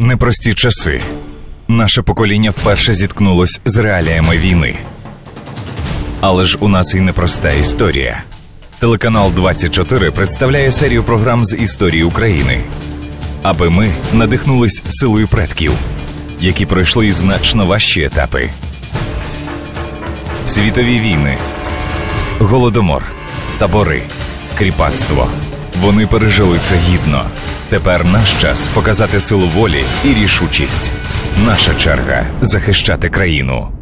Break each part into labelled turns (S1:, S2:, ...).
S1: Непрості часи. Наше покоління вперше зіткнулось з реаліями війни. Але ж у нас і непроста історія. Телеканал 24 представляє серію програм з історії України, аби ми надихнулись силою предків, які пройшли значно важчі етапи. Світові війни, голодомор, табори, кріпацтво. Вони пережили це гідно. Тепер наш час показати силу волі і рішучість. Наша черга захищати країну.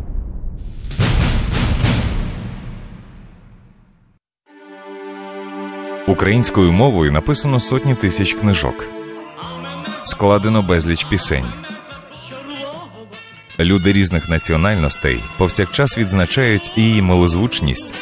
S1: Українською мовою написано сотні тисяч книжок. Складено безліч пісень. Люди різних національностей повсякчас відзначають її милозвучність.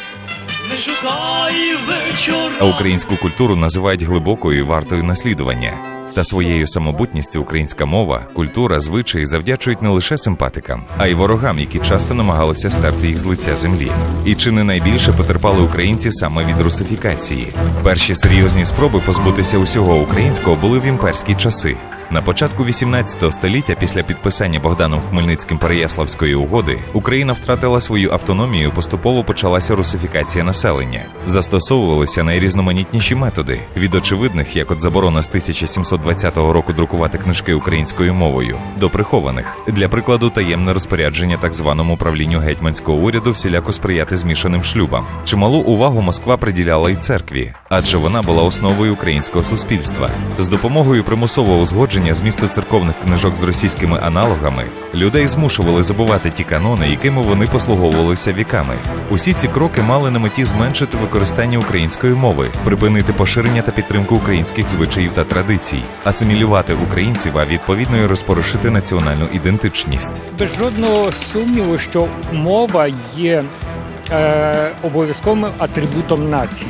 S1: А українську культуру називають глибокою і вартою наслідування. Та своєю самобутністю українська мова, культура, звичаї завдячують не лише симпатикам, а й ворогам, які часто намагалися стерти їх з лиця землі. І чи не найбільше потерпали українці саме від русифікації? Перші серйозні спроби позбутися усього українського були в імперські часи. На початку 18 століття, після підписання Богданом Хмельницьким Переяславської угоди, Україна втратила свою автономію. Поступово почалася русифікація населення. Застосовувалися найрізноманітніші методи від очевидних, як от заборона з 1720 року друкувати книжки українською мовою, до прихованих для прикладу таємне розпорядження так званому правлінню гетьманського уряду всіляко сприяти змішаним шлюбам. Чималу увагу Москва приділяла й церкві, адже вона була основою українського суспільства. З допомогою примусового узгодження змісту церковних книжок з російськими аналогами людей змушували забувати ті канони, якими вони послуговувалися віками. Усі ці кроки мали на меті зменшити використання української мови, припинити поширення та підтримку українських звичаїв та традицій, асимілювати українців, а відповідно і розпорошити національну ідентичність.
S2: Без жодного сумніву, що мова є е, обов'язковим атрибутом нації.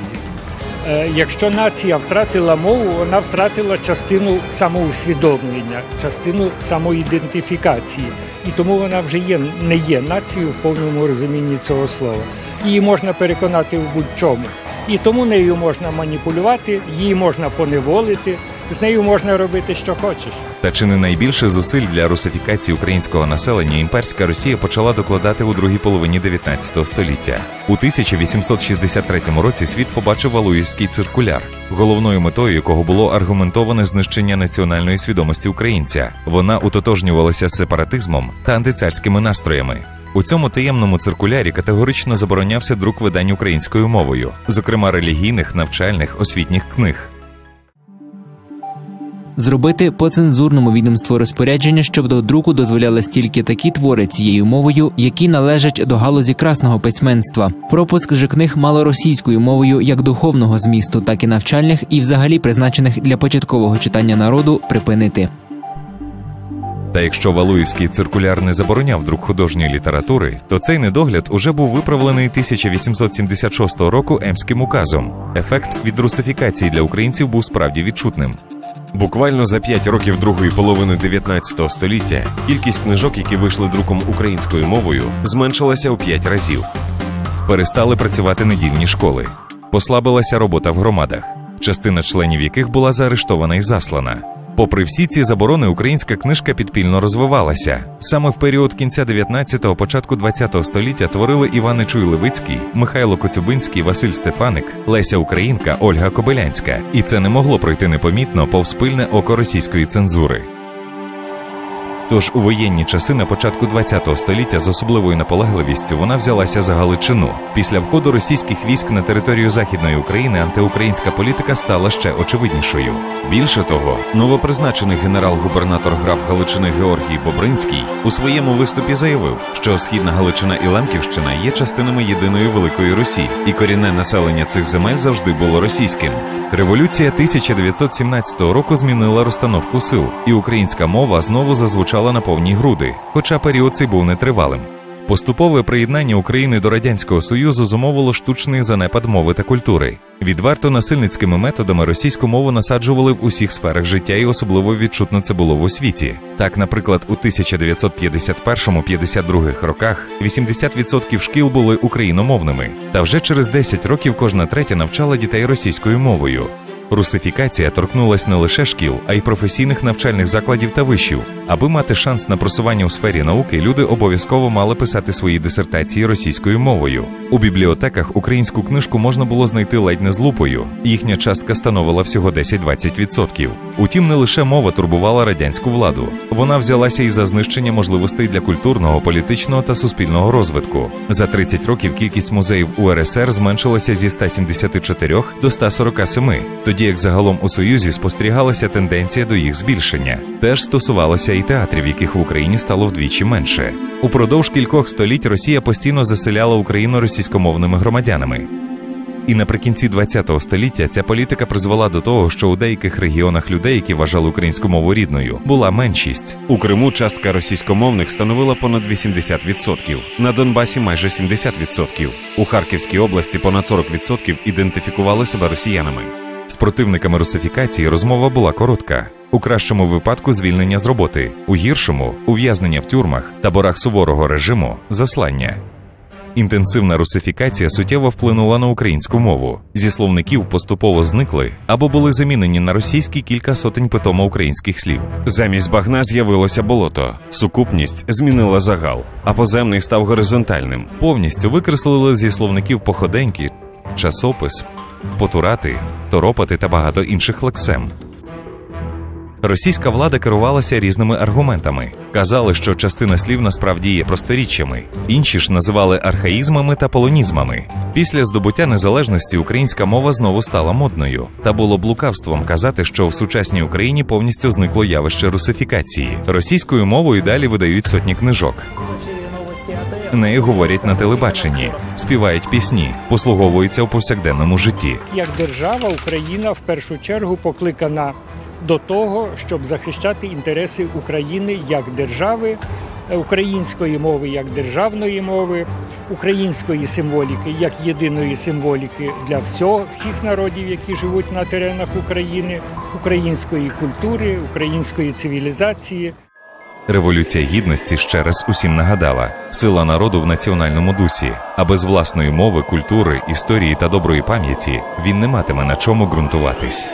S2: Е, якщо нація втратила мову, вона втратила частину самоусвідомлення, частину самоідентифікації. І тому вона вже є, не є нацією в повному розумінні цього слова. Її можна переконати в будь-чому. І тому нею можна маніпулювати, її можна поневолити, з нею можна робити, що хочеш.
S1: Та чи не найбільше зусиль для русифікації українського населення імперська Росія почала докладати у другій половині 19 століття. У 1863 році світ побачив Валуївський циркуляр, головною метою якого було аргументоване знищення національної свідомості українця. Вона утотожнювалася з сепаратизмом та антицарськими настроями. У цьому таємному циркулярі категорично заборонявся друк видань українською мовою, зокрема релігійних, навчальних, освітніх книг.
S3: Зробити по цензурному відомству розпорядження, щоб до друку дозволялись тільки такі твори цією мовою, які належать до галузі красного письменства. Пропуск же книг малоросійською мовою як духовного змісту, так і навчальних, і взагалі призначених для початкового читання народу припинити.
S1: Та якщо Валуївський циркуляр не забороняв друк художньої літератури, то цей недогляд уже був виправлений 1876 року Емським указом. Ефект від русифікації для українців був справді відчутним. Буквально за п'ять років другої половини 19 століття кількість книжок, які вийшли друком українською мовою, зменшилася у п'ять разів. Перестали працювати недільні школи, послабилася робота в громадах, частина членів яких була заарештована і заслана. Попри всі ці заборони, українська книжка підпільно розвивалася. Саме в період кінця 19-го, початку 20-го століття творили Іван Чуй Левицький, Михайло Коцюбинський, Василь Стефаник, Леся Українка, Ольга Кобилянська. І це не могло пройти непомітно повз пильне око російської цензури. Тож у воєнні часи на початку ХХ століття з особливою наполегливістю вона взялася за Галичину. Після входу російських військ на територію Західної України антиукраїнська політика стала ще очевиднішою. Більше того, новопризначений генерал-губернатор граф Галичини Георгій Бобринський у своєму виступі заявив, що східна Галичина і Лемківщина є частинами єдиної великої Русі, і корінне населення цих земель завжди було російським. Революція 1917 року змінила розстановку сил, і українська мова знову зазвучала на повні груди, хоча період цей був нетривалим. Поступове приєднання України до радянського союзу зумовило штучний занепад мови та культури. Відверто насильницькими методами російську мову насаджували в усіх сферах життя, і особливо відчутно це було в освіті. Так, наприклад, у 1951-52 роках 80% шкіл були україномовними, та вже через 10 років кожна третя навчала дітей російською мовою. Русифікація торкнулась не лише шкіл, а й професійних навчальних закладів та вишів. Аби мати шанс на просування у сфері науки, люди обов'язково мали писати свої дисертації російською мовою. У бібліотеках українську книжку можна було знайти ледь не з лупою. Їхня частка становила всього 10-20%. Утім, не лише мова турбувала радянську владу. Вона взялася і за знищення можливостей для культурного, політичного та суспільного розвитку. За 30 років кількість музеїв УРСР зменшилася зі 174 до 147, тоді як загалом у Союзі спостерігалася тенденція до їх збільшення. Теж стосувалося і театрів, яких в Україні стало вдвічі менше. Упродовж кількох століть Росія постійно заселяла Україну російськомовними громадянами. І наприкінці ХХ століття ця політика призвела до того, що у деяких регіонах людей, які вважали українську мову рідною, була меншість. У Криму частка російськомовних становила понад 80%, на Донбасі майже 70%. У Харківській області понад 40% ідентифікували себе росіянами. З противниками русифікації розмова була коротка. У кращому випадку звільнення з роботи, у гіршому ув'язнення в тюрмах, таборах суворого режиму, заслання. Інтенсивна русифікація суттєво вплинула на українську мову. Зі словників поступово зникли або були замінені на російські кілька сотень питомо українських слів. Замість багна з'явилося болото. Сукупність змінила загал, а поземний став горизонтальним. Повністю викреслили зі словників походеньки, часопис, потурати, торопати та багато інших лексем. Російська влада керувалася різними аргументами. Казали, що частина слів насправді є просторіччями, інші ж називали архаїзмами та полонізмами. Після здобуття незалежності українська мова знову стала модною, та було б лукавством казати, що в сучасній Україні повністю зникло явище русифікації. Російською мовою далі видають сотні книжок. Нею говорять на телебаченні, співають пісні, послуговуються у повсякденному житті.
S2: Як держава, Україна в першу чергу покликана до того, щоб захищати інтереси України як держави, е, української мови як державної мови, української символіки як єдиної символіки для всього всіх народів, які живуть на теренах України, української культури, української цивілізації.
S1: Революція гідності ще раз усім нагадала сила народу в національному дусі, а без власної мови, культури, історії та доброї пам'яті він не матиме на чому ґрунтуватись.